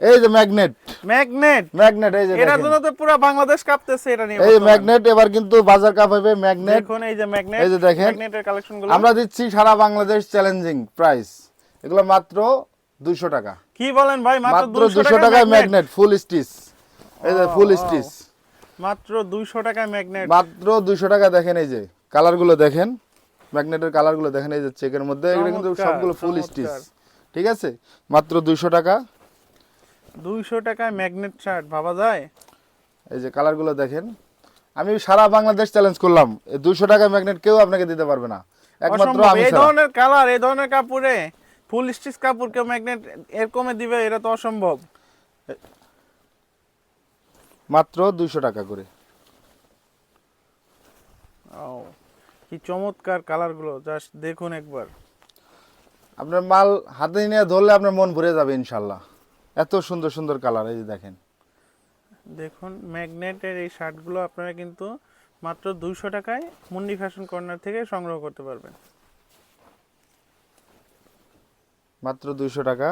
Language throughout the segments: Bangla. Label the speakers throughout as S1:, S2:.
S1: এই যে ম্যাগনেট।
S2: ম্যাগনেট?
S1: ম্যাগনেট এই যে
S2: এটার
S1: দেখেন।
S2: জন্য তো পুরো বাংলাদেশ কাঁপতেছে এটা নিয়ে
S1: এই ম্যাগনেট এবার কিন্তু বাজার ম্যাগনেট।
S2: দেখুন এই যে ম্যাগনেট
S1: এই যে দেখেন।
S2: ম্যাগনেটের
S1: আমরা দিচ্ছি সারা বাংলাদেশ চ্যালেঞ্জিং প্রাইস। এগুলো মাত্র দুইশো টাকা।
S2: কি বলেন ভাই মাত্র
S1: মাত্র
S2: 200
S1: দুশো
S2: টাকায় ম্যাগনেট?
S1: ফুল স্টিচ এই যে ফুল স্টিচ
S2: মাত্র 200 টাকায় ম্যাগনেট।
S1: মাত্র দুইশো টাকা দেখেন এই যে কালারগুলো দেখেন। ম্যাগনেটের কালারগুলো দেখেন এই যে চেকের মধ্যে। এগুলো কিন্তু সবগুলো ফুল স্টিচ ঠিক আছে? মাত্র দুইশো টাকা।
S2: 200 টাকায় ম্যাগনেট শার্ট ভাবা যায়?
S1: এই যে কালারগুলো দেখেন আমি সারা বাংলাদেশ চ্যালেঞ্জ করলাম। এই দুইশো টাকা ম্যাগনেট কেউ আপনাকে দিতে পারবে না। একমাত্র আমি
S2: এই। ধরনের কালার এই ধরনের কাপড়ে ফুল স্টিচ কাপড় কেউ ম্যাগনেট এরকমে দিবে এটা তো অসম্ভব।
S1: মাত্র দুইশো টাকা করে।
S2: ও কি চমৎকার কালারগুলো জাস্ট দেখুন একবার।
S1: আপনার মাল হাতে নিয়ে ধরলে আপনার মন ভরে যাবে ইনশাল্লাহ। এত সুন্দর সুন্দর কালার এই যে দেখেন।
S2: দেখুন ম্যাগনেটের এই শার্টগুলো আপনারা কিন্তু মাত্র দুইশো টাকায় মুন্ডি ফ্যাশন কর্নার থেকে সংগ্রহ করতে পারবেন।
S1: মাত্র দুইশো টাকা।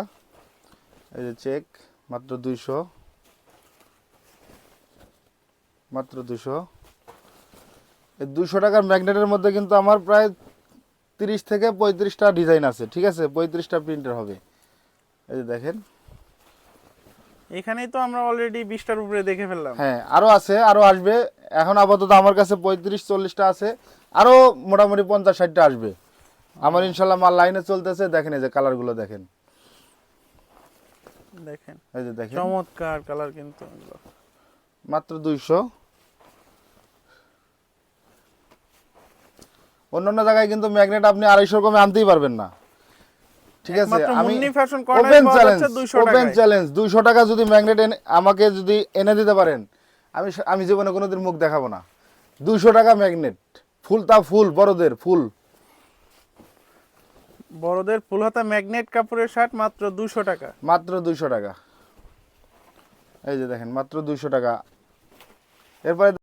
S1: এই যে চেক মাত্র দুইশো। মাত্র দুশো এই দুশো টাকার ম্যাগনেটের মধ্যে কিন্তু আমার প্রায় তিরিশ থেকে পঁয়ত্রিশটা ডিজাইন আছে ঠিক আছে? পঁয়ত্রিশটা প্রিন্টের হবে। এই যে দেখেন।
S2: এখানেই তো আমরা অলরেডি বিশটার উপরে দেখে ফেললাম।
S1: হ্যাঁ আরও আছে আরও আসবে। এখন আপাতত আমার কাছে পঁয়ত্রিশ চল্লিশটা আছে। আরও মোটামুটি পঞ্চাশ ষাটটা আসবে। আমার ইনশাল্লাহ মাল লাইনে চলতেছে দেখেন এই যে কালারগুলো দেখেন।
S2: দেখেন।
S1: এই যে দেখেন।
S2: চমৎকার কালার কিন্তু।
S1: মাত্র দুইশো। অন্যান্য জায়গায় কিন্তু ম্যাগনেট আপনি আড়াইশো কমে আনতেই পারবেন না। ঠিক আছে আমি ওপেন চ্যালেঞ্জ
S2: 200
S1: ওপেন চ্যালেঞ্জ দুইশো টাকা যদি ম্যাগনেট আমাকে যদি এনে দিতে পারেন আমি আমি জীবনে কোনোদিন মুখ দেখাবো না। দুইশো টাকা ম্যাগনেট ফুল তা ফুল বড়দের ফুল।
S2: বড়দের ফুল হাতা ম্যাগনেট কাপড়ের শার্ট মাত্র দুশো টাকা।
S1: মাত্র দুইশো টাকা। এই যে দেখেন মাত্র দুইশো টাকা। এরপরে